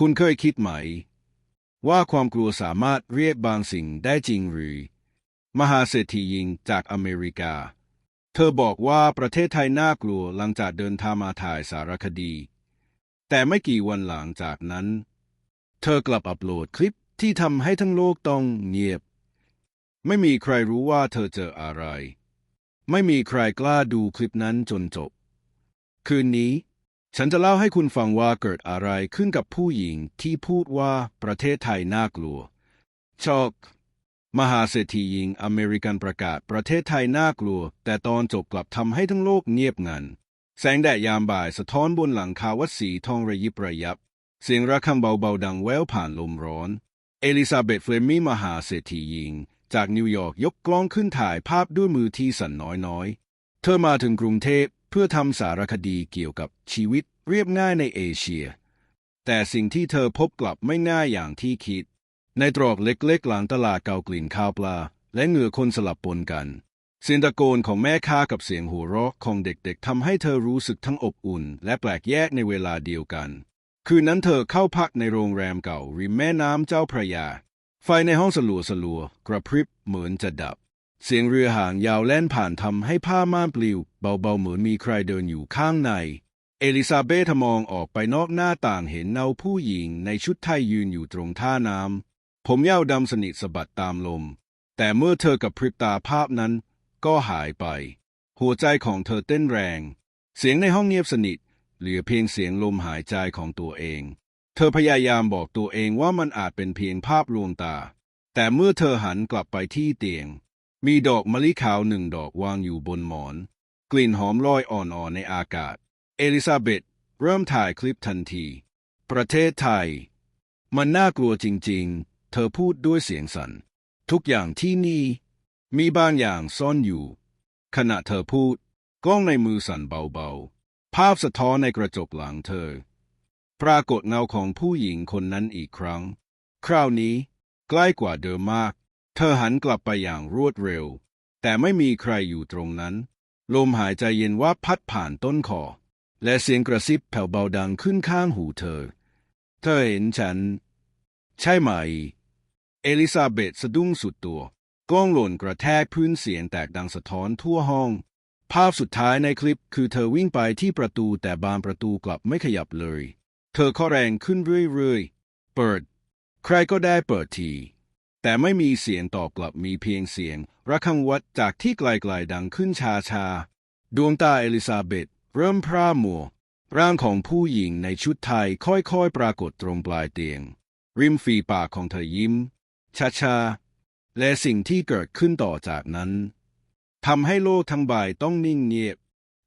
คุณเคยคิดไหม ว่าความกลัวสามารถเรียกบางสิ่งได้จริงหรือ มหาเศรษฐีหญิงจากอเมริกา เธอบอกว่าประเทศไทยน่ากลัวหลังจากเดินทางมาถ่ายสารคดี แต่ไม่กี่วันหลังจากนั้น เธอกลับอัปโหลดคลิปที่ทำให้ทั้งโลกต้องเงียบ ไม่มีใครรู้ว่าเธอเจออะไร ไม่มีใครกล้าดูคลิปนั้นจนจบ คืนนี้ ฉันจะเล่าให้คุณฟังว่าเกิดอะไรขึ้นกับผู้หญิงที่พูดว่าประเทศไทยน่ากลัวช็อก มหาเศรษฐีหญิงอเมริกันประกาศประเทศไทยน่ากลัว แต่ตอนจบกลับทำให้ทั้งโลกเงียบงัน แสงแดดยามบ่ายสะท้อนบนหลังคาวัดสีทองระยิบระยับ เสียงระฆังเบาๆดังแว่วผ่านลมร้อน เอลิซาเบธเฟลมิงมหาเศรษฐีหญิง จากนิวยอร์กยกกล้องขึ้นถ่ายภาพด้วยมือที่สั่นน้อยๆ เธอมาถึงกรุงเทพเพื่อทำสารคดีเกี่ยวกับชีวิต เรียบง่ายในเอเชีย แต่สิ่งที่เธอพบกลับไม่ง่ายอย่างที่คิด ในตรอกเล็กๆหลังตลาดเกากลิ่นข้าวปลา และเหงื่อคนสลับปนกัน เสียงตะโกนของแม่ค้ากับเสียงหัวเราะของเด็กๆทำให้เธอรู้สึกทั้งอบอุ่น และแปลกแยกในเวลาเดียวกัน คืนนั้นเธอเข้าพักในโรงแรมเก่าริมแม่น้ำเจ้าพระยา ไฟในห้องสลัวสลัวๆกระพริบเหมือนจะดับเสียงเรือหางยาวแล่นผ่านทำให้ผ้าม่านปลิว เบาๆเหมือนมีใครเดินอยู่ข้างใน เอลิซาเบธมองออกไปนอกหน้าต่างเห็นเงาผู้หญิงในชุดไทยยืนอยู่ตรงท่าน้ำ ผมยาวดำสนิทสะบัดตามลม แต่เมื่อเธอกับพริบตาภาพนั้น ก็หายไป หัวใจของเธอเต้นแรง เสียงในห้องเงียบสนิท เหลือเพียงเสียงลมหายใจของตัวเอง เธอพยายามบอกตัวเองว่ามันอาจเป็นเพียงภาพลวงตา แต่เมื่อเธอหันกลับไปที่เตียง มีดอกมะลิขาวหนึ่งดอกวางอยู่บนหมอน กลิ่นหอมลอยอ่อนๆในอากาศ เอลิซาเบธเริ่มถ่ายคลิปทันที ประเทศไทย มันน่ากลัวจริงๆ เธอพูดด้วยเสียงสัน่น ทุกอย่างที่นี่ มีบางอย่างซ่อนอยู่ ขณะเธอพูด กล้องในมือสั่นเบาๆ ภาพสะท้อนในกระจกหลังเธอ ปรากฏเงาของผู้หญิงคนนั้นอีกครั้ง คราวนี้ ใกล้กว่าเดิมมาก เธอหันกลับไปอย่างรวดเร็ว แต่ไม่มีใครอยู่ตรงนั้น ลมหายใจเย็นว่าพัดผ่านต้นคอ และเสียงกระซิบแผ่วเบาดังขึ้นข้างหูเธอ เธอเห็นฉัน ใช่ไหม เอลิซาเบธสะดุ้งสุดตัวกล้องหล่นกระแทกพื้นเสียงแตกดังสะท้อนทั่วห้อง ภาพสุดท้ายในคลิปคือเธอวิ่งไปที่ประตูแต่บานประตูกลับไม่ขยับเลย เธอข้อแรงขึ้นเรื่อยๆ เปิด ใครก็ได้เปิดที แต่ไม่มีเสียงตอบกลับมีเพียงเสียงระฆังวัดจากที่ไกลๆดังขึ้นชาๆดวงตาเอลิซาเบธ เริ่มพร่ามัว ร่างของผู้หญิงในชุดไทยค่อยๆ ปรากฏตรงปลายเตียง ริมฝีปากของเธอยิ้มช้าๆและสิ่งที่เกิดขึ้นต่อจากนั้นทำให้โลกทั้งใบต้องนิ่งเงียบ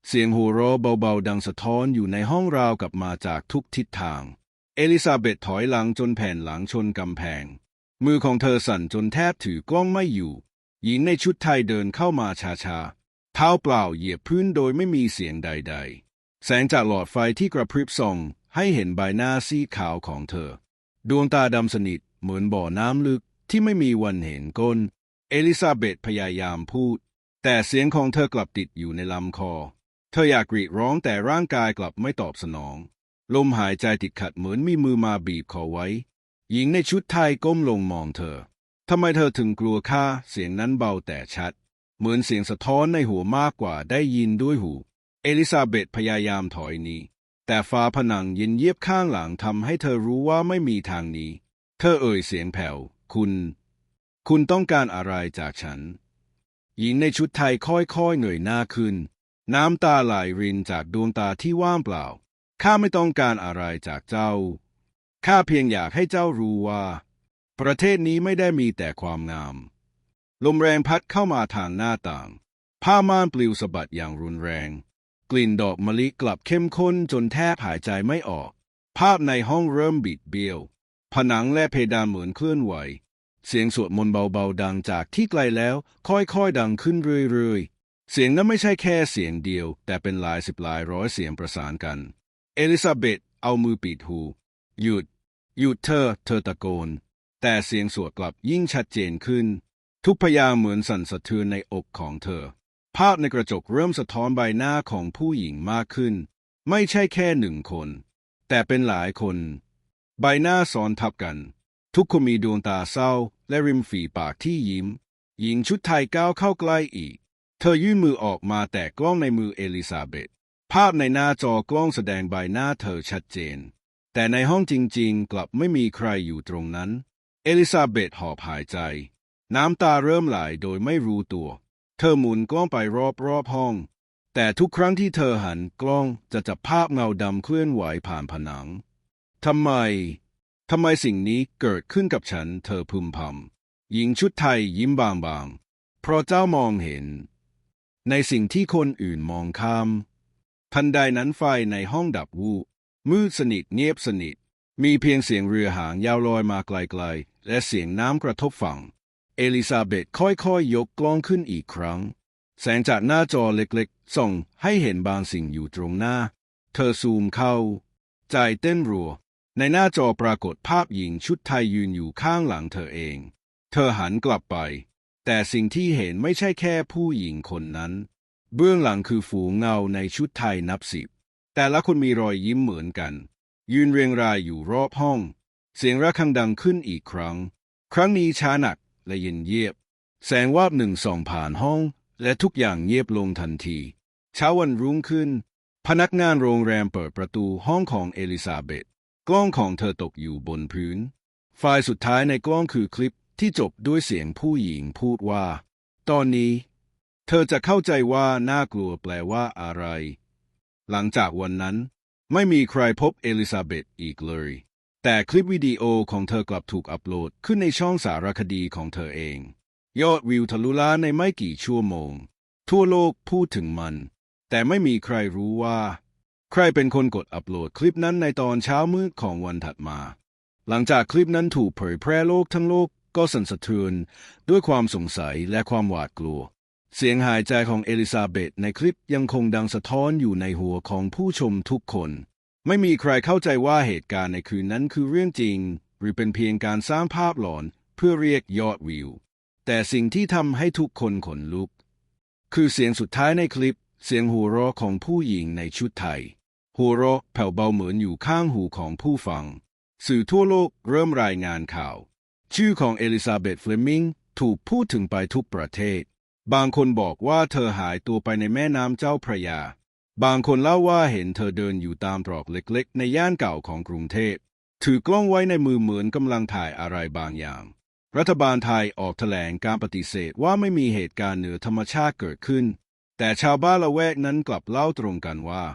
เสียงหัวเราะเบาๆ ดังสะท้อนอยู่ในห้องราวกับมาจากทุกทิศทาง เอลิซาเบธถอยหลังจนแผ่นหลังชนกำแพง มือของเธอสั่นจนแทบถือกล้องไม่อยู่ หญิงในชุดไทยเดินเข้ามาช้าๆ เท้าเปล่าเหยียบพื้นโดยไม่มีเสียงใด ๆ แสงจากหลอดไฟที่กระพริบส่องให้เห็นใบหน้าซีขาวของเธอ ดวงตาดำสนิทเหมือนบ่อน้ำลึกที่ไม่มีวันเห็นก้น เอลิซาเบธพยายามพูด แต่เสียงของเธอกลับติดอยู่ในลำคอ เธออยากกรีดร้องแต่ร่างกายกลับไม่ตอบสนอง ลมหายใจติดขัดเหมือนมีมือมาบีบคอไว้ หญิงในชุดไทยก้มลงมองเธอทำไมเธอถึงกลัวข้าเสียงนั้นเบาแต่ชัด เหมือนเสียงสะท้อนในหัวมากกว่าได้ยินด้วยหู เอลิซาเบธพยายามถอยหนีแต่ฟ้าผนังเย็นเยียบข้างหลังทำให้เธอรู้ว่าไม่มีทางหนี้ เธอเอ่ยเสียงแผ่ว คุณ คุณต้องการอะไรจากฉัน หญิงในชุดไทยค่อยๆเงยหน้าขึ้น น้ำตาไหลรินจากดวงตาที่ว่างเปล่า ข้าไม่ต้องการอะไรจากเจ้า ข้าเพียงอยากให้เจ้ารู้ว่า ประเทศนี้ไม่ได้มีแต่ความงาม ลมแรงพัดเข้ามาทางหน้าต่าง ผ้าม่านปลิวสะบัดอย่างรุนแรง กลิ่นดอกมะลิกลับเข้มข้นจนแทบหายใจไม่ออก ภาพในห้องเริ่มบิดเบี้ยว ผนังและเพดานเหมือนเคลื่อนไหว เสียงสวดมนต์เบาๆดังจากที่ไกลแล้ว ค่อยๆดังขึ้นเรื่อยๆ เสียงนั้นไม่ใช่แค่เสียงเดียว แต่เป็นหลายสิบหลายร้อยเสียงประสานกัน เอลิซาเบธเอามือปิดหู หยุด หยุดเธอ เธอตะโกน แต่เสียงสวดกลับยิ่งชัดเจนขึ้น ทุกพยาเหมือนสั่นสะเทือนในอกของเธอ ภาพในกระจกเริ่มสะท้อนใบหน้าของผู้หญิงมากขึ้น ไม่ใช่แค่หนึ่งคน แต่เป็นหลายคน ใบหน้าซ้อนทับกัน ทุกคนมีดวงตาเศร้า และริมฝีปากที่ยิ้ม หญิงชุดไทยก้าวเข้าใกล้อีก เธอยื่นมือออกมาแตะกล้องในมือเอลิซาเบธภาพในหน้าจอกล้องแสดงใบหน้าเธอชัดเจน แต่ในห้องจริงๆ กลับไม่มีใครอยู่ตรงนั้น เอลิซาเบธหอบหายใจ น้ำตาเริ่มไหลโดยไม่รู้ตัว เธอหมุนกล้องไปรอบๆห้อง แต่ทุกครั้งที่เธอหันกล้องจะจับภาพเงาดำเคลื่อนไหวผ่านผนังทำไม ทำไมสิ่งนี้เกิดขึ้นกับฉัน เธอพึมพำหญิงชุดไทยยิ้มบางๆ เพราะเจ้ามองเห็น ในสิ่งที่คนอื่นมองข้าม ทันใดนั้นไฟในห้องดับวูบมืดสนิทเงียบสนิท มีเพียงเสียงเรือหางยาวลอยมาไกลๆ และเสียงน้ำกระทบฝั่ง เอลิซาเบธค่อยๆ ยกกล้องขึ้นอีกครั้ง แสงจากหน้าจอเล็กๆ ส่องให้เห็นบางสิ่งอยู่ตรงหน้า เธอซูมเข้า ใจเต้นรัว ในหน้าจอปรากฏภาพหญิงชุดไทยยืนอยู่ข้างหลังเธอเอง เธอหันกลับไป แต่สิ่งที่เห็นไม่ใช่แค่ผู้หญิงคนนั้น เบื้องหลังคือฝูงเงาในชุดไทยนับสิบ แต่ละคนมีรอยยิ้มเหมือนกัน ยืนเรียงรายอยู่รอบห้อง เสียงระฆังดังขึ้นอีกครั้ง ครั้งนี้ช้าหนัก และเย็นเยียบ แสงวาบหนึ่งส่องผ่านห้อง และทุกอย่างเงียบลงทันที เช้าวันรุ่งขึ้น พนักงานโรงแรมเปิดประตูห้องของเอลิซาเบธกล้องของเธอตกอยู่บนพื้น ไฟล์สุดท้ายในกล้องคือคลิปที่จบด้วยเสียงผู้หญิงพูดว่า ตอนนี้ เธอจะเข้าใจว่าน่ากลัวแปลว่าอะไร หลังจากวันนั้น ไม่มีใครพบเอลิซาเบธอีกเลย แต่คลิปวิดีโอของเธอกลับถูกอัปโหลดขึ้นในช่องสารคดีของเธอเอง ยอดวิวทะลุล้านในไม่กี่ชั่วโมง ทั่วโลกพูดถึงมัน แต่ไม่มีใครรู้ว่า ใครเป็นคนกดอัปโหลดคลิปนั้นในตอนเช้ามืดของวันถัดมา หลังจากคลิปนั้นถูกเผยแพร่โลกทั้งโลกก็สั่นสะเทือนด้วยความสงสัยและความหวาดกลัว เสียงหายใจของเอลิซาเบธในคลิปยังคงดังสะท้อนอยู่ในหัวของผู้ชมทุกคน ไม่มีใครเข้าใจว่าเหตุการณ์ในคืนนั้นคือเรื่องจริง หรือเป็นเพียงการสร้างภาพหลอนเพื่อเรียกยอดวิว แต่สิ่งที่ทำให้ทุกคนขนลุก คือเสียงสุดท้ายในคลิป เสียงหัวเราะของผู้หญิงในชุดไทย หัวเราะแผ่วเบาเหมือนอยู่ข้างหูของผู้ฟัง สื่อทั่วโลกเริ่มรายงานข่าว ชื่อของเอลิซาเบธเฟลมิงถูกพูดถึงไปทุกประเทศ บางคนบอกว่าเธอหายตัวไปในแม่น้ำเจ้าพระยา บางคนเล่าว่าเห็นเธอเดินอยู่ตามตรอกเล็กๆ ในย่านเก่าของกรุงเทพ ถือกล้องไว้ในมือเหมือนกำลังถ่ายอะไรบางอย่าง รัฐบาลไทยออกแถลงการปฏิเสธว่าไม่มีเหตุการณ์เหนือธรรมชาติเกิดขึ้น แต่ชาวบ้านละแวกนั้นกลับเล่าตรงกันว่า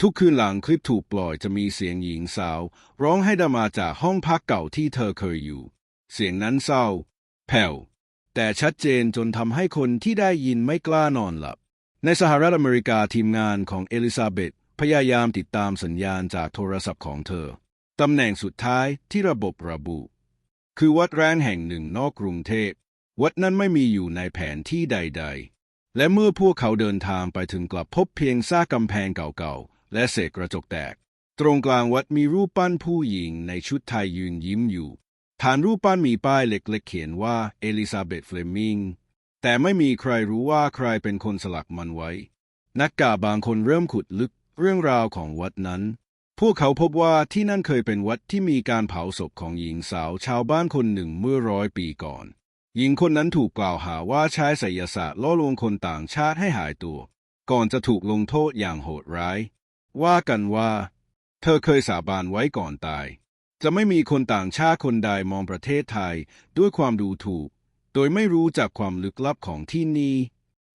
ทุกคืนหลังคลิปถูกปล่อยจะมีเสียงหญิงสาว ร้องให้ดามาจากห้องพักเก่าที่เธอเคยอยู่ เสียงนั้นเศร้า แผ่วแต่ชัดเจนจนทำให้คนที่ได้ยินไม่กล้านอนหลับ ในสหรัฐอเมริกาทีมงานของเอลิซาเบธพยายามติดตามสัญญาณจากโทรศัพท์ของเธอ ตำแหน่งสุดท้ายที่ระบบระบุ คือวัดร้างแห่งหนึ่งนอกกรุงเทพ วัดนั้นไม่มีอยู่ในแผนที่ใด ๆ และเมื่อพวกเขาเดินทางไปถึงกลับพบเพียงซากกำแพงเก่าๆ และเศษกระจกแตก ตรงกลางวัดมีรูปปั้นผู้หญิงในชุดไทยยืนยิ้มอยู่ ฐานรูปปั้นมีป้ายเล็กๆเขียนว่าเอลิซาเบธเฟลมิง แต่ไม่มีใครรู้ว่าใครเป็นคนสลักมันไว้ นักกาบางคนเริ่มขุดลึกเรื่องราวของวัดนั้น พวกเขาพบว่าที่นั่นเคยเป็นวัดที่มีการเผาศพของหญิงสาวชาวบ้านคนหนึ่งเมื่อร้อยปีก่อน หญิงคนนั้นถูกกล่าวหาว่าใช้ไสยศาสตร์ล่อลวงคนต่างชาติให้หายตัว ก่อนจะถูกลงโทษอย่างโหดร้าย ว่ากันว่า เธอเคยสาบานไว้ก่อนตาย จะไม่มีคนต่างชาติคนใดมองประเทศไทยด้วยความดูถูก โดยไม่รู้จักความลึกลับของที่นี่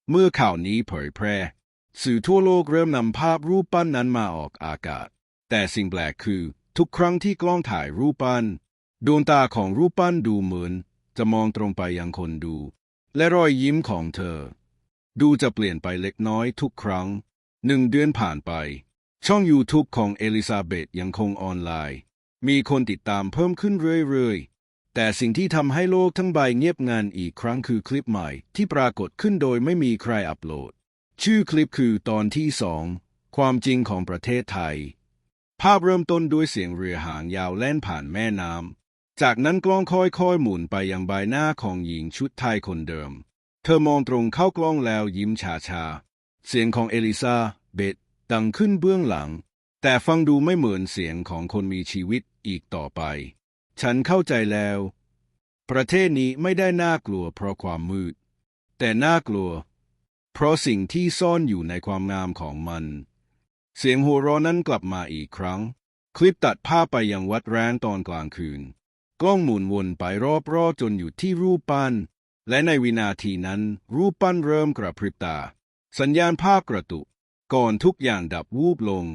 เมื่อข่าวนี้เผยแพร่ สื่อทั่วโลกเริ่มนำภาพรูปปั้นนั้นมาออกอากาศ แต่สิ่งแปลกคือ ทุกครั้งที่กล้องถ่ายรูปปั้น ดวงตาของรูปปั้นดูเหมือน จะมองตรงไปยังคนดู และรอยยิ้มของเธอ ดูจะเปลี่ยนไปเล็กน้อยทุกครั้งหนึ่งเดือนผ่านไป ช่อง YouTube ของเอลิซาเบธยังคงออนไลน์ มีคนติดตามเพิ่มขึ้นเรื่อยๆ แต่สิ่งที่ทำให้โลกทั้งใบเงียบงันอีกครั้งคือคลิปใหม่ที่ปรากฏขึ้นโดยไม่มีใครอัปโหลด ชื่อคลิปคือตอนที่สองความจริงของประเทศไทย ภาพเริ่มต้นด้วยเสียงเรือหางยาวแล่นผ่านแม่น้ำ จากนั้นกล้องค่อยๆหมุนไปยังใบหน้าของหญิงชุดไทยคนเดิม เธอมองตรงเข้ากล้องแล้วยิ้มชาๆ เสียงของเอลิซาเบธดังขึ้นเบื้องหลัง แต่ฟังดูไม่เหมือนเสียงของคนมีชีวิตอีกต่อไป ฉันเข้าใจแล้ว ประเทศนี้ไม่ได้น่ากลัวเพราะความมืด แต่น่ากลัว เพราะสิ่งที่ซ่อนอยู่ในความงามของมัน เสียงหัวเราะนั้นกลับมาอีกครั้ง คลิปตัดภาพไปยังวัดแร้งตอนกลางคืน กล้องหมุนวนไปรอบๆจนอยู่ที่รูปปั้น และในวินาทีนั้น รูปปั้นเริ่มกระพริบตา สัญญาณภาพกระตุก ก่อนทุกอย่างดับวูบลง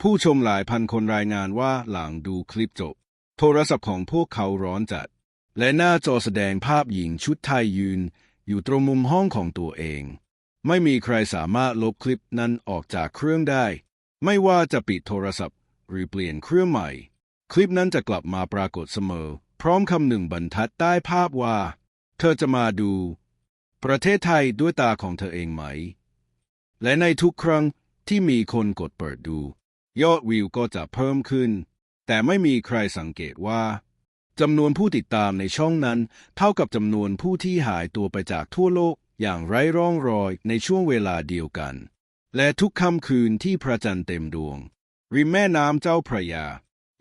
ผู้ชมหลายพันคนรายงานว่าหลังดูคลิปจบ โทรศัพท์ของพวกเขาร้อนจัด และหน้าจอแสดงภาพหญิงชุดไทยยืน อยู่ตรงมุมห้องของตัวเอง ไม่มีใครสามารถลบคลิปนั้นออกจากเครื่องได้ ไม่ว่าจะปิดโทรศัพท์ หรือเปลี่ยนเครื่องใหม่ คลิปนั้นจะกลับมาปรากฏเสมอ พร้อมคำหนึ่งบรรทัดใต้ภาพว่า เธอจะมาดู ประเทศไทยด้วยตาของเธอเองไหม และในทุกครั้งที่มีคนกดเปิดดู ยอดวิวก็จะเพิ่มขึ้น แต่ไม่มีใครสังเกตว่าจำนวนผู้ติดตามในช่องนั้น เท่ากับจำนวนผู้ที่หายตัวไปจากทั่วโลกอย่างไร้ร่องรอยในช่วงเวลาเดียวกัน และทุกค่ำคืนที่พระจันทร์เต็มดวง ริมแม่น้ำเจ้าพระยา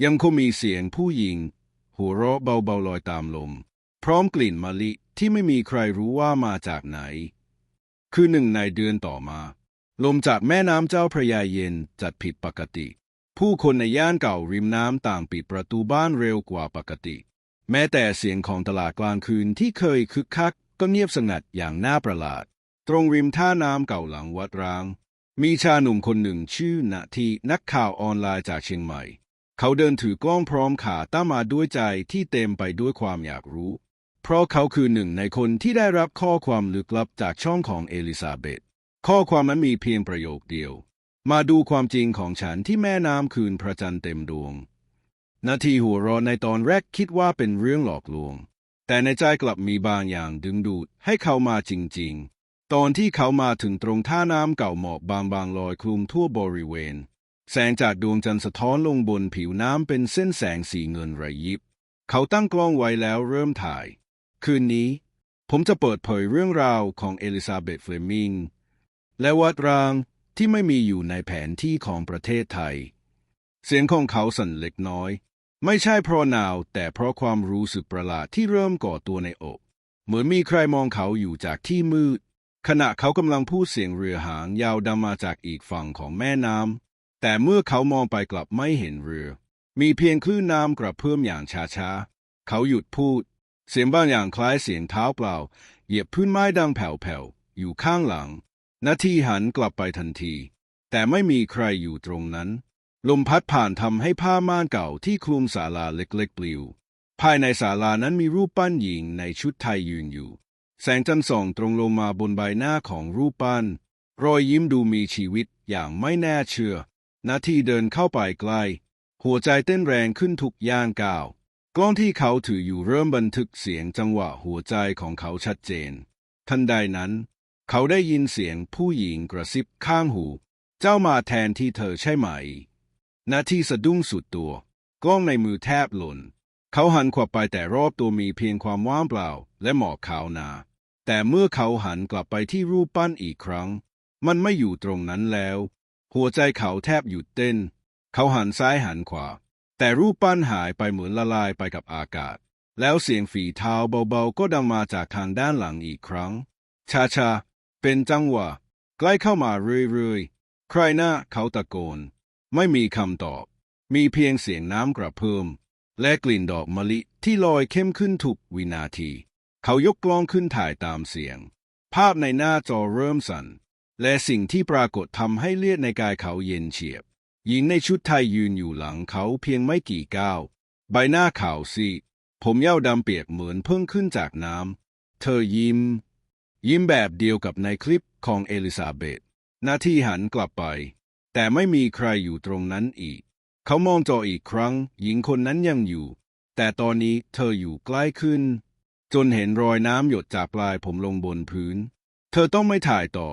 ยังคงมีเสียงผู้หญิง หัวเราะเบาๆลอยตามลม พร้อมกลิ่นมะลิที่ไม่มีใครรู้ว่ามาจากไหน คือหนึ่งในเดือนต่อมา ลมจากแม่น้ำเจ้าพระยาเย็นจัดผิดปกติ ผู้คนในย่านเก่าริมน้ำต่างปิดประตูบ้านเร็วกว่าปกติ แม้แต่เสียงของตลาดกลางคืนที่เคยคึกคักก็เงียบสงัดอย่างน่าประหลาด ตรงริมท่าน้ำเก่าหลังวัดร้าง มีชาหนุ่มคนหนึ่งชื่อนาทีนักข่าวออนไลน์จากเชียงใหม่ เขาเดินถือกล้องพร้อมขาตั้งมาด้วยใจที่เต็มไปด้วยความอยากรู้ เพราะเขาคือหนึ่งในคนที่ได้รับข้อความลึกลับจากช่องของเอลิซาเบธข้อความนั้นมีเพียงประโยคเดียว มาดูความจริงของฉันที่แม่น้ำคืนพระจันทร์เต็มดวง นาทีหัวรอในตอนแรกคิดว่าเป็นเรื่องหลอกลวง แต่ในใจกลับมีบางอย่างดึงดูดให้เขามาจริง ๆ ตอนที่เขามาถึงตรงท่าน้ำเก่าหมอกบางๆลอยคลุมทั่วบริเวณ แสงจากดวงจันทร์สะท้อนลงบนผิวน้ำเป็นเส้นแสงสีเงินระยิบ เขาตั้งกล้องไว้แล้วเริ่มถ่าย คืนนี้ ผมจะเปิดเผยเรื่องราวของเอลิซาเบธเฟลมิงและวัดราง ที่ไม่มีอยู่ในแผนที่ของประเทศไทย เสียงของเขาสั่นเล็กน้อย ไม่ใช่เพราะหนาว แต่เพราะความรู้สึกประหลาดที่เริ่มก่อตัวในอก เหมือนมีใครมองเขาอยู่จากที่มืด ขณะเขากำลังพูดเสียงเรือหางยาวดำมาจากอีกฝั่งของแม่น้ำแต่เมื่อเขามองไปกลับไม่เห็นเรือ มีเพียงคลื่นน้ำกระเพื่อมอย่างช้าๆ เขาหยุดพูด เสียงบางอย่างคล้ายเสียงเท้าเปล่า เหยียบพื้นไม้ดังแผ่วๆ อยู่ข้างหลัง นาทีหันกลับไปทันที แต่ไม่มีใครอยู่ตรงนั้น ลมพัดผ่านทำให้ผ้าม่านเก่าที่คลุมศาลาเล็กๆปลิว ภายในศาลานั้นมีรูปปั้นหญิงในชุดไทยยืนอยู่ แสงจันทร์ส่องตรงลงมาบนใบหน้าของรูปปั้น รอยยิ้มดูมีชีวิตอย่างไม่น่าเชื่อ นาทีเดินเข้าไปใกล้ หัวใจเต้นแรงขึ้นทุกย่างก้าว กล้องที่เขาถืออยู่เริ่มบันทึกเสียงจังหวะหัวใจของเขาชัดเจน ทันใดนั้น เขาได้ยินเสียงผู้หญิงกระซิบข้างหู เจ้ามาแทนที่เธอใช่ไหม นาทีสะดุ้งสุดตัว กล้องในมือแทบหล่น เขาหันขวับไปแต่รอบตัวมีเพียงความว่างเปล่า และหมอกขาวนา แต่เมื่อเขาหันกลับไปที่รูปปั้นอีกครั้ง มันไม่อยู่ตรงนั้นแล้ว หัวใจเขาแทบหยุดเต้น เขาหันซ้ายหันขวา แต่รูปปั้นหายไปเหมือนละลายไปกับอากาศ แล้วเสียงฝีเท้าเบาๆก็ดังมาจากทางด้านหลังอีกครั้งชาๆ เป็นจังหวะใกล้เข้ามาเรื่อยๆ ใครหน้าเขาตะโกน ไม่มีคำตอบ มีเพียงเสียงน้ำกระเพิ่ม และกลิ่นดอกมะลิที่ลอยเข้มขึ้นทุกวินาที เขายกกล้องขึ้นถ่ายตามเสียง ภาพในหน้าจอเริ่มสั่น และสิ่งที่ปรากฏทำให้เลือดในกายเขาเย็นเฉียบ หญิงในชุดไทยยืนอยู่หลังเขาเพียงไม่กี่ก้าว ใบหน้าขาวซีผมเย้าดำเปียกเหมือนเพิ่งขึ้นจากน้ำ เธอยิ้ม ยิ้มแบบเดียวกับในคลิปของเอลิซาเบธหน้าที่หันกลับไป แต่ไม่มีใครอยู่ตรงนั้นอีก เขามองจออีกครั้ง หญิงคนนั้นยังอยู่ แต่ตอนนี้เธออยู่ใกล้ขึ้น จนเห็นรอยน้ำหยดจากปลายผมลงบนพื้น เธอต้องไม่ถ่ายต่อ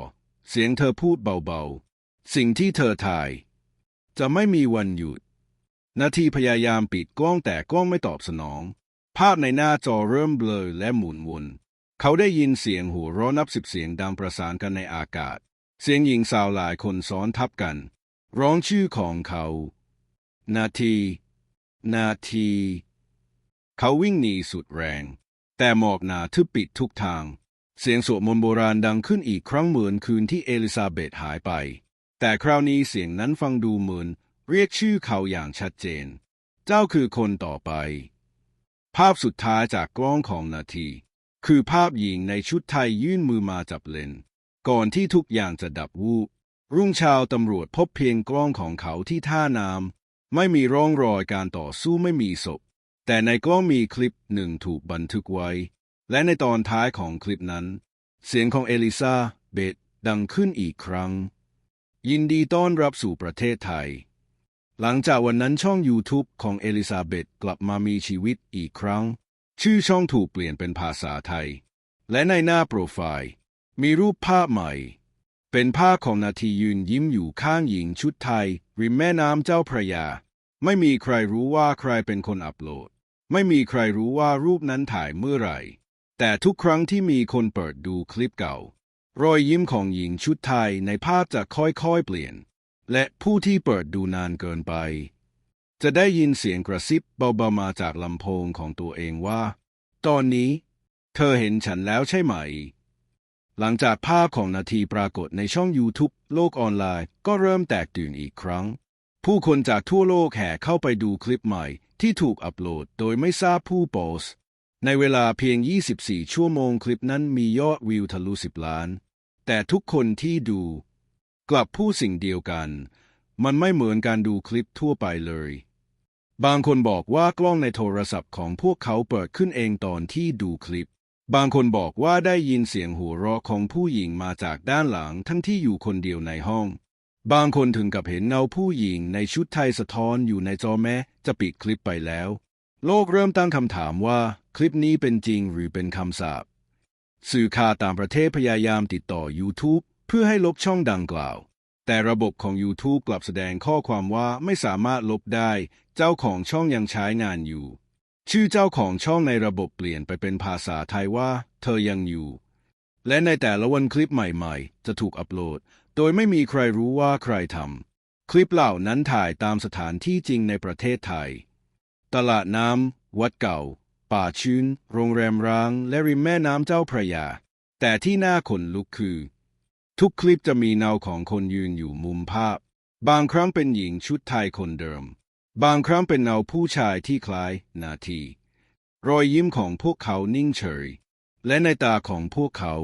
เสียงเธอพูดเบาๆ สิ่งที่เธอถ่าย จะไม่มีวันหยุด นาทีพยายามปิดกล้องแต่กล้องไม่ตอบสนอง ภาพในหน้าจอเริ่มเบลอและหมุนวน เขาได้ยินเสียงหัวเร้อนับสิบเสียงดังประสานกันในอากาศ เสียงหญิงสาวหลายคนซ้อนทับกัน ร้องชื่อของเขา นาที นาที เขาวิ่งหนีสุดแรง แต่หมอกหนาทึบปิดทุกทาง เสียงสวดมนต์โบราณดังขึ้นอีกครั้งเหมือนคืนที่เอลิซาเบธหายไป แต่คราวนี้เสียงนั้นฟังดูเหมือนเรียกชื่อเขาอย่างชัดเจน เจ้าคือคนต่อไป ภาพสุดท้ายจากกล้องของนาที คือภาพหญิงในชุดไทยยื่นมือมาจับเลน ก่อนที่ทุกอย่างจะดับวูบรุ่งเช้าตำรวจพบเพียงกล้องของเขาที่ท่าน้ำไม่มีร่องรอยการต่อสู้ไม่มีศพ แต่ในกล้องมีคลิปหนึ่งถูกบันทึกไว้ และในตอนท้ายของคลิปนั้น เสียงของเอลิซาเบธดังขึ้นอีกครั้ง ยินดีต้อนรับสู่ประเทศไทย หลังจากวันนั้นช่อง YouTube ของเอลิซาเบธกลับมามีชีวิตอีกครั้ง ชื่อช่องถูกเปลี่ยนเป็นภาษาไทย และในหน้าโปรไฟล์ มีรูปภาพใหม่ เป็นภาพของนาทียืนยิ้มอยู่ข้างหญิงชุดไทย ริมแม่น้ำเจ้าพระยา ไม่มีใครรู้ว่าใครเป็นคนอัปโหลด ไม่มีใครรู้ว่ารูปนั้นถ่ายเมื่อไหร่ แต่ทุกครั้งที่มีคนเปิดดูคลิปเก่า รอยยิ้มของหญิงชุดไทยในภาพจะค่อยๆเปลี่ยน และผู้ที่เปิดดูนานเกินไป จะได้ยินเสียงกระซิบเบาๆมาจากลำโพงของตัวเองว่า ตอนนี้ เธอเห็นฉันแล้วใช่ไหม หลังจากภาพของนาทีปรากฏในช่อง YouTube โลกออนไลน์ก็เริ่มแตกตื่นอีกครั้ง ผู้คนจากทั่วโลกแห่เข้าไปดูคลิปใหม่ที่ถูกอัปโหลดโดยไม่ทราบผู้โพสต์ในเวลาเพียง 24 ชั่วโมงคลิปนั้นมียอดวิวทะลุ 10 ล้าน แต่ทุกคนที่ดู กลับพูดสิ่งเดียวกัน มันไม่เหมือนการดูคลิปทั่วไปเลย บางคนบอกว่ากล้องในโทรศัพท์ของพวกเขาเปิดขึ้นเองตอนที่ดูคลิป บางคนบอกว่าได้ยินเสียงหัวเราะของผู้หญิงมาจากด้านหลังทั้งที่อยู่คนเดียวในห้อง บางคนถึงกับเห็นเงาผู้หญิงในชุดไทยสะท้อนอยู่ในจอแม้จะปิดคลิปไปแล้ว โลกเริ่มตั้งคำถามว่าคลิปนี้เป็นจริงหรือเป็นคำสาปสื่อข่าวต่างประเทศพยายามติดต่อ YouTube เพื่อให้ลบช่องดังกล่าว แต่ระบบของ YouTube กลับแสดงข้อความว่าไม่สามารถลบได้ เจ้าของช่องยังใช้งานอยู่ ชื่อเจ้าของช่องในระบบเปลี่ยนไปเป็นภาษาไทยว่า เธอยังอยู่ และในแต่ละวันคลิปใหม่ๆ จะถูกอัปโหลด โดยไม่มีใครรู้ว่าใครทำคลิปเหล่านั้นถ่ายตามสถานที่จริงในประเทศไทย ตลาดน้ำวัดเก่า ป่าชื้น โรงแรมร้าง และริมแม่น้ำเจ้าพระยา แต่ที่น่าขนลุกคือ ทุกคลิปจะมีเงาของคนยืนอยู่มุมภาพ บางครั้งเป็นหญิงชุดไทยคนเดิม บางครั้งเป็นเงาผู้ชายที่คล้ายนาที รอยยิ้มของพวกเขานิ่งเฉย และในตาของพวกเขา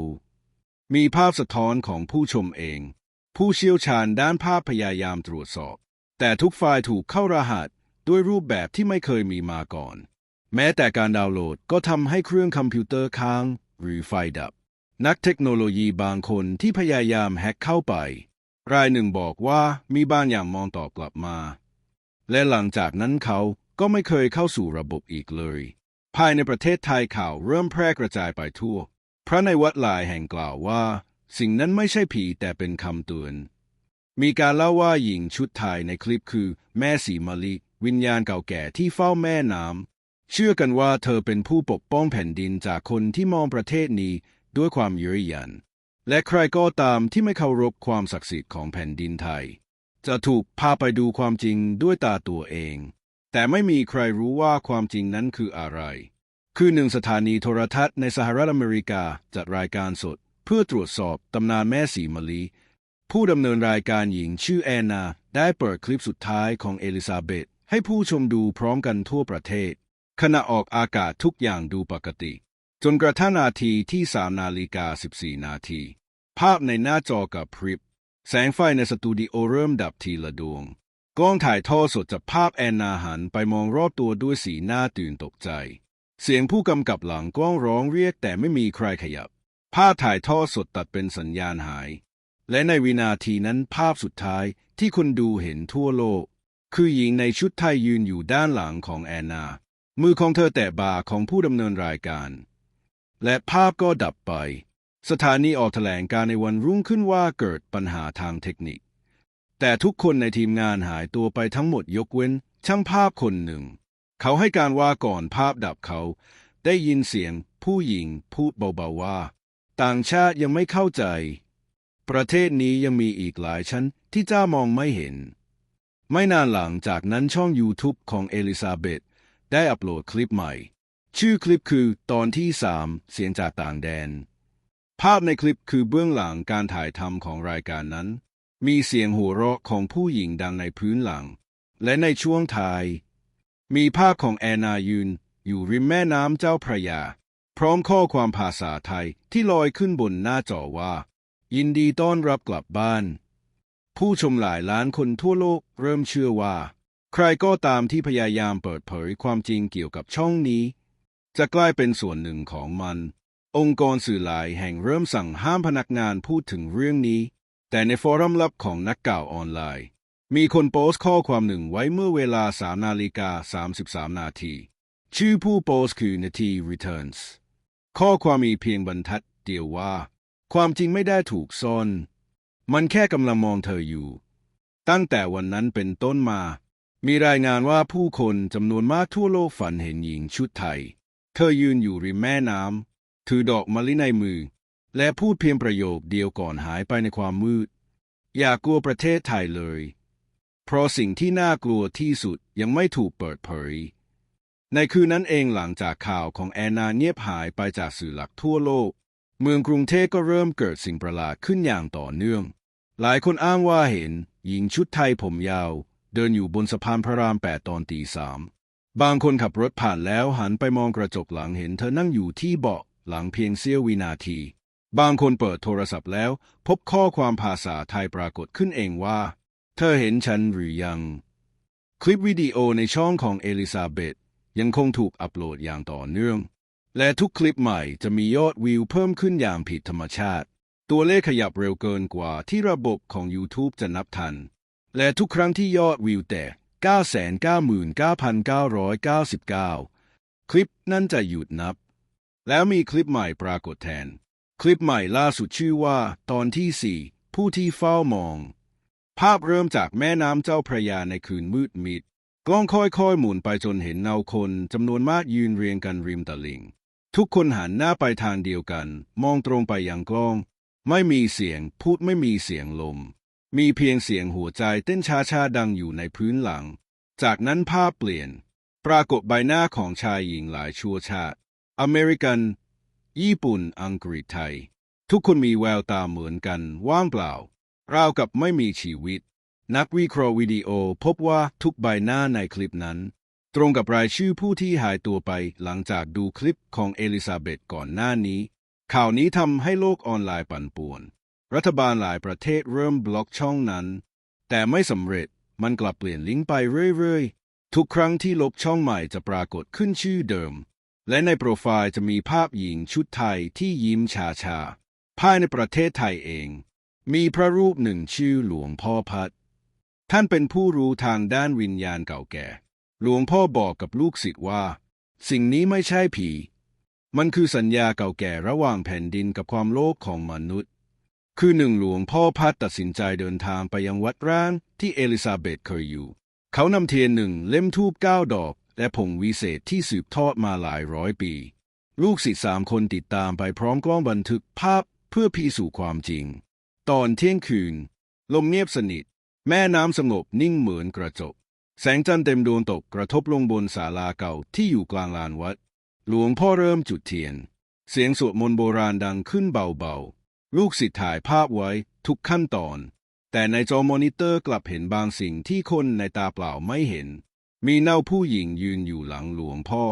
มีภาพสะท้อนของผู้ชมเอง ผู้เชี่ยวชาญด้านภาพพยายามตรวจสอบ แต่ทุกไฟล์ถูกเข้ารหัสด้วยรูปแบบที่ไม่เคยมีมาก่อน แม้แต่การดาวน์โหลดก็ทำให้เครื่องคอมพิวเตอร์ค้าง หรือไฟดับ นักเทคโนโลยีบางคนที่พยายามแฮ็กเข้าไป รายหนึ่งบอกว่ามีบางอย่างมองตอบกลับมา และหลังจากนั้นเขาก็ไม่เคยเข้าสู่ระบบอีกเลย ภายในประเทศไทยข่าวเริ่มแพร่กระจายไปทั่ว พระในวัดหลายแห่งกล่าวว่า สิ่งนั้นไม่ใช่ผีแต่เป็นคำเตือน มีการเล่าว่าหญิงชุดไทยในคลิปคือ แม่สีมะลิ วิญญาณเก่าแก่ที่เฝ้าแม่น้ำเชื่อกันว่าเธอเป็นผู้ปกป้องแผ่นดินจากคนที่มองประเทศนี้ด้วยความเยือกยันและใครก็ตามที่ไม่เคารพความศักดิ์สิทธิ์ของแผ่นดินไทย จะถูกพาไปดูความจริงด้วยตาตัวเอง แต่ไม่มีใครรู้ว่าความจริงนั้นคืออะไร คือหนึ่งสถานีโทรทัศน์ในสหรัฐอเมริกาจัดรายการสด เพื่อตรวจสอบตำนานแม่สีมะลิผู้ดำเนินรายการหญิงชื่อแอนนา ได้เปิดคลิปสุดท้ายของเอลิซาเบธให้ผู้ชมดูพร้อมกันทั่วประเทศ ขณะออกอากาศทุกอย่างดูปกติ จนกระทั่งนาทีที่3นาฬิกา14 นาที ภาพในหน้าจอกับพริบ แสงไฟในสตูดิโอเริ่มดับทีละดวง กล้องถ่ายทอดสดจับภาพแอนนาหันไปมองรอบตัวด้วยสีหน้าตื่นตกใจ เสียงผู้กำกับหลังกล้องร้องเรียกแต่ไม่มีใครขยับ ภาพถ่ายทอดสดตัดเป็นสัญญาณหาย และในวินาทีนั้นภาพสุดท้ายที่คนดูเห็นทั่วโลก คือหญิงในชุดไทยยืนอยู่ด้านหลังของแอนนา มือของเธอแตะบ่าของผู้ดำเนินรายการ และภาพก็ดับไป สถานีออกแถลงการในวันรุ่งขึ้นว่าเกิดปัญหาทางเทคนิค แต่ทุกคนในทีมงานหายตัวไปทั้งหมดยกเว้น ช่างภาพคนหนึ่ง เขาให้การว่าก่อนภาพดับเขา ได้ยินเสียงผู้หญิงพูดเบาๆว่า ต่างชาติยังไม่เข้าใจ ประเทศนี้ยังมีอีกหลายชั้นที่จ้ามองไม่เห็น ไม่นานหลังจากนั้นช่อง YouTube ของเอลิซาเบธได้อัปโหลดคลิปใหม่ ชื่อคลิปคือตอนที่ 3 เสียงจากต่างแดน ภาพในคลิปคือเบื้องหลังการถ่ายทำของรายการนั้น มีเสียงหัวเราะของผู้หญิงดังในพื้นหลัง และในช่วงท้าย มีภาพของแอนนายืนอยู่ริมแม่น้ำเจ้าพระยา พร้อมข้อความภาษาไทยที่ลอยขึ้นบนหน้าจอว่า ยินดีต้อนรับกลับบ้าน ผู้ชมหลายล้านคนทั่วโลกเริ่มเชื่อว่า ใครก็ตามที่พยายามเปิดเผยความจริงเกี่ยวกับช่องนี้ จะกลายเป็นส่วนหนึ่งของมัน องค์กรสื่อหลายแห่งเริ่มสั่งห้ามพนักงานพูดถึงเรื่องนี้ แต่ในฟอรัมลับของนักข่าวออนไลน์ มีคนโพสต์ข้อความหนึ่งไว้เมื่อเวลา 3 นาฬิกา 33 นาที ชื่อผู้โพสต์คือนาที returns ข้อความมีเพียงบรรทัดเดียวว่า ความจริงไม่ได้ถูกซ่อน มันแค่กำลังมองเธออยู่ ตั้งแต่วันนั้นเป็นต้นมา มีรายงานว่าผู้คนจำนวนมากทั่วโลกฝันเห็นหญิงชุดไทย เธอยืนอยู่ริมแม่น้ำ ถือดอกมะลิในมือ และพูดเพียงประโยคเดียวก่อนหายไปในความมืด อย่ากลัวประเทศไทยเลย เพราะสิ่งที่น่ากลัวที่สุดยังไม่ถูกเปิดเผย ในคืนนั้นเองหลังจากข่าวของแอนนาเงียบหายไปจากสื่อหลักทั่วโลก เมืองกรุงเทพก็เริ่มเกิดสิ่งประหลาดขึ้นอย่างต่อเนื่อง หลายคนอ้างว่าเห็น หญิงชุดไทยผมยาว เดินอยู่บนสะพานพระรามแปดตอนตีสามบางคนขับรถผ่านแล้วหันไปมองกระจกหลังเห็นเธอนั่งอยู่ที่เบาะ หลังเพียงเสี้ยววินาที บางคนเปิดโทรศัพท์แล้ว พบข้อความภาษาไทยปรากฏขึ้นเองว่า เธอเห็นฉันหรือยัง คลิปวิดีโอในช่องของเอลิซาเบธยังคงถูกอัปโหลดอย่างต่อเนื่อง และทุกคลิปใหม่จะมียอดวิวเพิ่มขึ้นอย่างผิดธรรมชาติ ตัวเลขขยับเร็วเกินกว่าที่ระบบของ YouTube จะนับทัน และทุกครั้งที่ยอดวิวแตะ999,999 คลิปนั่นจะหยุดนับ แล้วมีคลิปใหม่ปรากฏแทน คลิปใหม่ล่าสุดชื่อว่า ตอนที่ 4 ผู้ที่เฝ้ามอง ภาพเริ่มจากแม่น้ำเจ้าพระยาในคืนมืดมิด กล้องค่อยๆ หมุนไปจนเห็นเงาคนจำนวนมากยืนเรียงกันริมตลิ่ง ทุกคนหันหน้าไปทางเดียวกัน มองตรงไปยังกล้อง ไม่มีเสียงพูดไม่มีเสียงลม มีเพียงเสียงหัวใจเต้นช้าๆดังอยู่ในพื้นหลัง จากนั้นภาพเปลี่ยน ปรากฏใบหน้าของชายหญิงหลายชั่วชาติ อเมริกัน ญี่ปุ่น อังกฤษไทย ทุกคนมีแววตาเหมือนกันว่างเปล่า ราวกับไม่มีชีวิต นักวิเคราะห์วิดีโอพบว่าทุกใบหน้าในคลิปนั้น ตรงกับรายชื่อผู้ที่หายตัวไปหลังจากดูคลิปของเอลิซาเบธก่อนหน้านี้ ข่าวนี้ทำให้โลกออนไลน์ปั่นป่วน รัฐบาลหลายประเทศเริ่มบล็อกช่องนั้น แต่ไม่สำเร็จมันกลับเปลี่ยนลิงก์ไปเรื่อยๆ ทุกครั้งที่ลบช่องใหม่จะปรากฏขึ้นชื่อเดิม และในโปรไฟล์จะมีภาพหญิงชุดไทยที่ยิ้มชาชาภายในประเทศไทยเอง มีพระรูปหนึ่งชื่อหลวงพ่อพัด ท่านเป็นผู้รู้ทางด้านวิญญาณเก่าแก่ หลวงพ่อบอกกับลูกศิษย์ว่า สิ่งนี้ไม่ใช่ผี มันคือสัญญาเก่าแก่ระหว่างแผ่นดินกับความโลภของมนุษย์ คือหนึ่งหลวงพ่อพัดตัดสินใจเดินทางไปยังวัดร้างที่เอลิซาเบธเคยอยู่ เขานำเทียนหนึ่งเล่มทูบเก้าดอก และผงวิเศษที่สืบทอดมาหลายร้อยปี ลูกศิษย์สามคนติดตามไปพร้อมกล้องบันทึกภาพเพื่อพิสูจน์ความจริง ตอนเที่ยงคืน ลมเงียบสนิท แม่น้ำสงบนิ่งเหมือนกระจก แสงจันทร์เต็มดวงตกกระทบลงบนศาลาเก่าที่อยู่กลางลานวัด หลวงพ่อเริ่มจุดเทียน เสียงสวดมนต์โบราณดังขึ้นเบาๆ ลูกศิษย์ถ่ายภาพไว้ทุกขั้นตอน แต่ในจอมอนิเตอร์กลับเห็นบางสิ่งที่คนในตาเปล่าไม่เห็น มีเน่าผู้หญิงยืนอยู่หลังหลวงพ่อ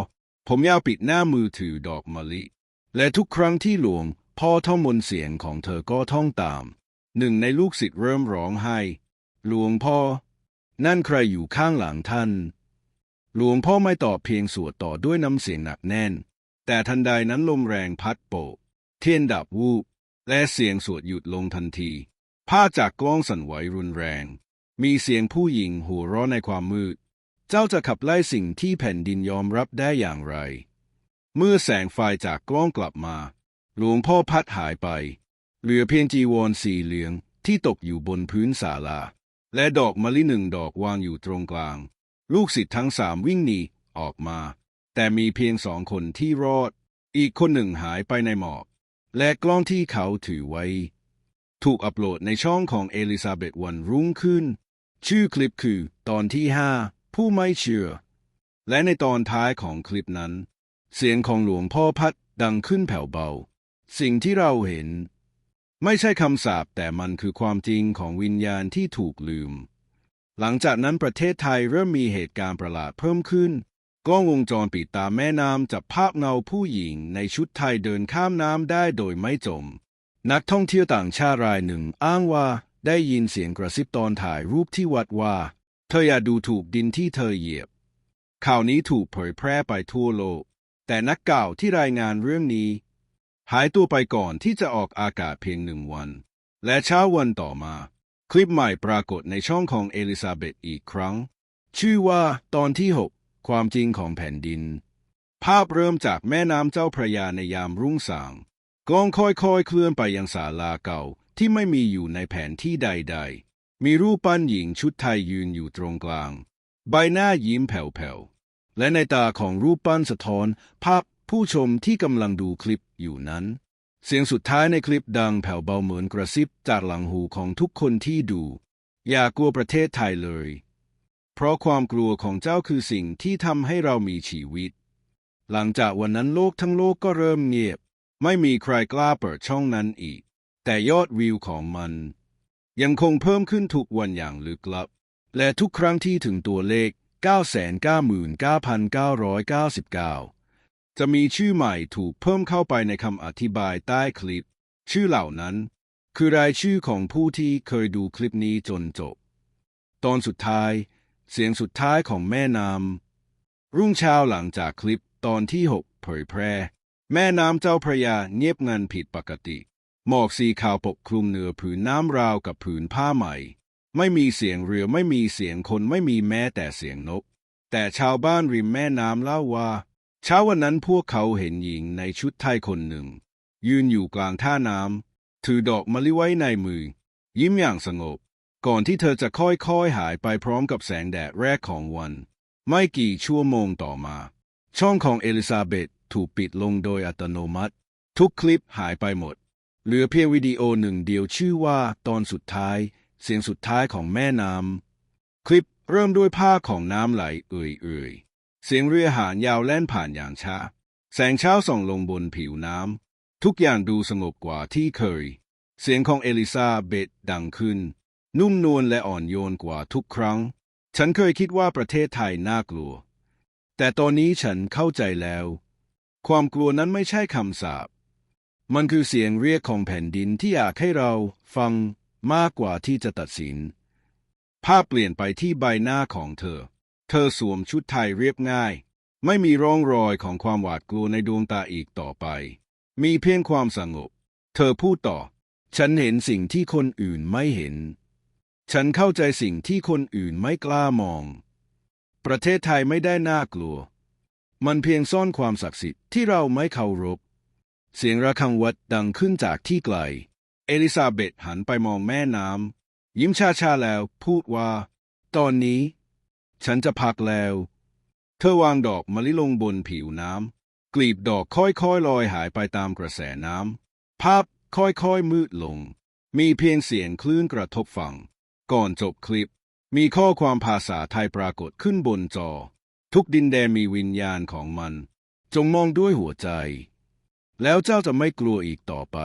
ผมยาวปิดหน้ามือถือดอกมะลิ และทุกครั้งที่หลวงพ่อท่องมนต์เสียงของเธอก็ท่องตาม หนึ่งในลูกศิษย์เริ่มร้องไห้ หลวงพ่อ นั่นใครอยู่ข้างหลังท่าน หลวงพ่อไม่ตอบเพียงสวดต่อด้วยน้ำเสียงหนักแน่น แต่ทันใดนั้นลมแรงพัดโปะเทียนดับวูบและเสียงสวดหยุดลงทันทีผ้าจากกล้องสั่นไหวรุนแรง มีเสียงผู้หญิงหัวเราะในความมืด เจ้าจะขับไล่สิ่งที่แผ่นดินยอมรับได้อย่างไร เมื่อแสงไฟจากกล้องกลับมา หลวงพ่อพัดหายไป เหลือเพียงจีวรสีเหลืองที่ตกอยู่บนพื้นศาลา และดอกมะลิหนึ่งดอกวางอยู่ตรงกลาง ลูกศิษย์ทั้งสามวิ่งหนีออกมา แต่มีเพียงสองคนที่รอด อีกคนหนึ่งหายไปในหมอก และกล้องที่เขาถือไว้ ถูกอัปโหลดในช่องของเอลิซาเบธวันรุ่งขึ้น ชื่อคลิปคือตอนที่ห้า ผู้ไม่เชื่อ และในตอนท้ายของคลิปนั้น เสียงของหลวงพ่อพัดดังขึ้นแผ่วเบา สิ่งที่เราเห็น ไม่ใช่คำสาปแต่มันคือความจริงของวิญญาณที่ถูกลืม หลังจากนั้นประเทศไทยเริ่มมีเหตุการณ์ประหลาดเพิ่มขึ้นกล้องวงจรปิดตามแม่น้ำจับภาพเงาผู้หญิงในชุดไทยเดินข้ามน้ำได้โดยไม่จม นักท่องเที่ยวต่างชาติรายหนึ่งอ้างว่าได้ยินเสียงกระซิบตอนถ่ายรูปที่วัดว่า เธออย่าดูถูกดินที่เธอเหยียบ ข่าวนี้ถูกเผยแพร่ไปทั่วโลก แต่นักข่าวที่รายงานเรื่องนี้ หายตัวไปก่อนที่จะออกอากาศเพียงหนึ่งวัน และเช้าวันต่อมา คลิปใหม่ปรากฏในช่องของเอลิซาเบธอีกครั้ง ชื่อว่าตอนที่ 6 ความจริงของแผ่นดิน ภาพเริ่มจากแม่น้ำเจ้าพระยาในยามรุ่งสางกองค่อยๆเคลื่อนไปยังศาลาเก่าที่ไม่มีอยู่ในแผนที่ใด ๆ มีรูปปั้นหญิงชุดไทยยืนอยู่ตรงกลาง ใบหน้ายิ้มแผ่วๆ และในตาของรูปปั้นสะท้อน ภาพผู้ชมที่กำลังดูคลิปอยู่นั้น เสียงสุดท้ายในคลิปดังแผ่วเบาเหมือนกระซิบจากหลังหูของทุกคนที่ดู อย่ากลัวประเทศไทยเลย เพราะความกลัวของเจ้าคือสิ่งที่ทำให้เรามีชีวิต หลังจากวันนั้นโลกทั้งโลกก็เริ่มเงียบ ไม่มีใครกล้าเปิดช่องนั้นอีก แต่ยอดวิวของมัน ยังคงเพิ่มขึ้นทุกวันอย่างลึกลับ และทุกครั้งที่ถึงตัวเลข 999,999 จะมีชื่อใหม่ถูกเพิ่มเข้าไปในคำอธิบายใต้คลิป ชื่อเหล่านั้น คือรายชื่อของผู้ที่เคยดูคลิปนี้จนจบ ตอนสุดท้าย เสียงสุดท้ายของแม่น้ำรุ่งเช้าหลังจากคลิปตอนที่ 6 เผยแพร่ แม่น้ำเจ้าพระยาเงียบงันผิดปกติ หมอกสีขาวปกคลุมเหนือผืนน้ำราวกับผืนผ้าใหม่ ไม่มีเสียงเรือไม่มีเสียงคนไม่มีแม้แต่เสียงนก แต่ชาวบ้านริมแม่น้ำเล่าว่า เช้าวันนั้นพวกเขาเห็นหญิงในชุดไทยคนหนึ่ง ยืนอยู่กลางท่าน้ำถือดอกมะลิไว้ในมือ ยิ้มอย่างสงบ ก่อนที่เธอจะค่อยๆหายไปพร้อมกับแสงแดดแรกของวัน ไม่กี่ชั่วโมงต่อมา ช่องของเอลิซาเบธถูกปิดลงโดยอัตโนมัติ ทุกคลิปหายไปหมด เหลือเพียงวิดีโอหนึ่งเดียวชื่อว่าตอนสุดท้าย เสียงสุดท้ายของแม่น้ำคลิปเริ่มด้วยผ้าของน้ำไหลเอื่อยๆ เสียงเรือหานยาวแล่นผ่านอย่างช้า แสงเช้าส่องลงบนผิวน้ำ ทุกอย่างดูสงบกว่าที่เคย เสียงของเอลิซาเบธดังขึ้น นุ่มนวลและอ่อนโยนกว่าทุกครั้ง ฉันเคยคิดว่าประเทศไทยน่ากลัว แต่ตอนนี้ฉันเข้าใจแล้ว ความกลัวนั้นไม่ใช่คำสาป มันคือเสียงเรียกของแผ่นดินที่อยากให้เราฟังมากกว่าที่จะตัดสิน ภาพเปลี่ยนไปที่ใบหน้าของเธอ เธอสวมชุดไทยเรียบง่าย ไม่มีร่องรอยของความหวาดกลัวในดวงตาอีกต่อไป มีเพียงความสงบ เธอพูดต่อ ฉันเห็นสิ่งที่คนอื่นไม่เห็น ฉันเข้าใจสิ่งที่คนอื่นไม่กล้ามอง ประเทศไทยไม่ได้น่ากลัว มันเพียงซ่อนความศักดิ์สิทธิ์ที่เราไม่เคารพ เสียงระฆังวัดดังขึ้นจากที่ไกล เอลิซาเบธหันไปมองแม่น้ำยิ้มชาๆแล้วพูดว่า ตอนนี้ ฉันจะพักแล้ว เธอวางดอกมะลิลงบนผิวน้ำกลีบดอกค่อยๆลอยหายไปตามกระแสน้ำภาพค่อยๆมืดลง มีเพียงเสียงคลื่นกระทบฝั่ง ก่อนจบคลิป มีข้อความภาษาไทยปรากฏขึ้นบนจอ ทุกดินแดนมีวิญญาณของมัน จงมองด้วยหัวใจ แล้วเจ้าจะไม่กลัวอีกต่อไป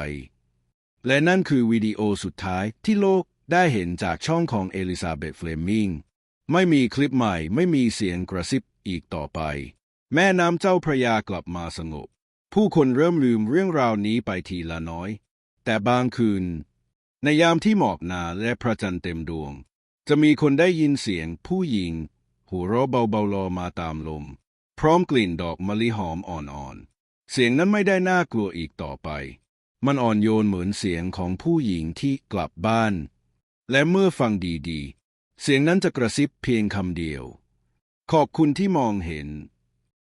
และนั่นคือวิดีโอสุดท้ายที่โลกได้เห็นจากช่องของเอลิซาเบธเฟลมิงไม่มีคลิปใหม่ไม่มีเสียงกระซิบอีกต่อไป แม่น้ำเจ้าพระยากลับมาสงบ ผู้คนเริ่มลืมเรื่องราวนี้ไปทีละน้อย แต่บางคืน ในยามที่หมอกหนาและพระจันทร์เต็มดวง จะมีคนได้ยินเสียงผู้หญิง หัวเราะเบาๆลอมาตามลม พร้อมกลิ่นดอกมะลิหอมอ่อนๆ เสียงนั้นไม่ได้น่ากลัวอีกต่อไป มันอ่อนโยนเหมือนเสียงของผู้หญิงที่กลับบ้าน และเมื่อฟังดีๆ เสียงนั้นจะกระซิบเพียงคำเดียว ขอบคุณที่มองเห็น